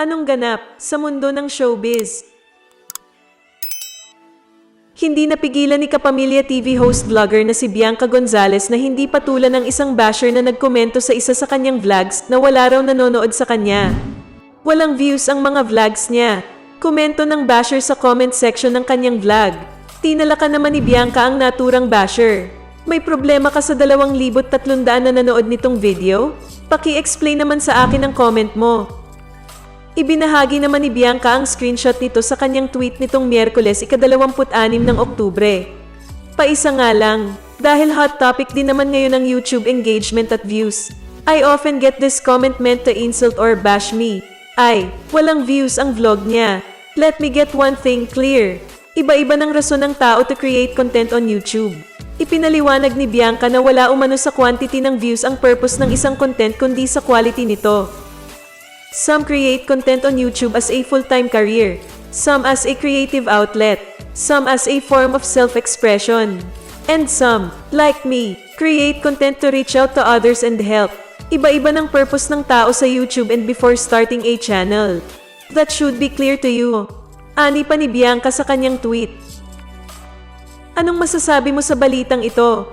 Anong ganap sa mundo ng showbiz? Hindi napigilan ni Kapamilya TV host vlogger na si Bianca Gonzalez na hindi patulan ng isang basher na nagkomento sa isa sa kanyang vlogs na wala raw nanonood sa kanya. Walang views ang mga vlogs niya. Komento ng basher sa comment section ng kanyang vlog. Tinalakan naman ni Bianca ang naturang basher. May problema ka sa 2,300 na nanood nitong video? Paki-explain naman sa akin ang comment mo. Ibinahagi naman ni Bianca ang screenshot nito sa kanyang tweet nitong Miyerkules ika-26 ng Oktubre. Paisa nga lang, dahil hot topic din naman ngayon ang YouTube engagement at views. I often get this comment meant to insult or bash me. Ay, walang views ang vlog niya. Let me get one thing clear. Iba-iba ng rason ng tao to create content on YouTube. Ipinaliwanag ni Bianca na wala umano sa quantity ng views ang purpose ng isang content kundi sa quality nito. Some create content on YouTube as a full-time career, some as a creative outlet, some as a form of self-expression, and some, like me, create content to reach out to others and help. Iba-iba ng purpose ng tao sa YouTube and before starting a channel. That should be clear to you. Ani pa ni Bianca sa kanyang tweet. Anong masasabi mo sa balitang ito?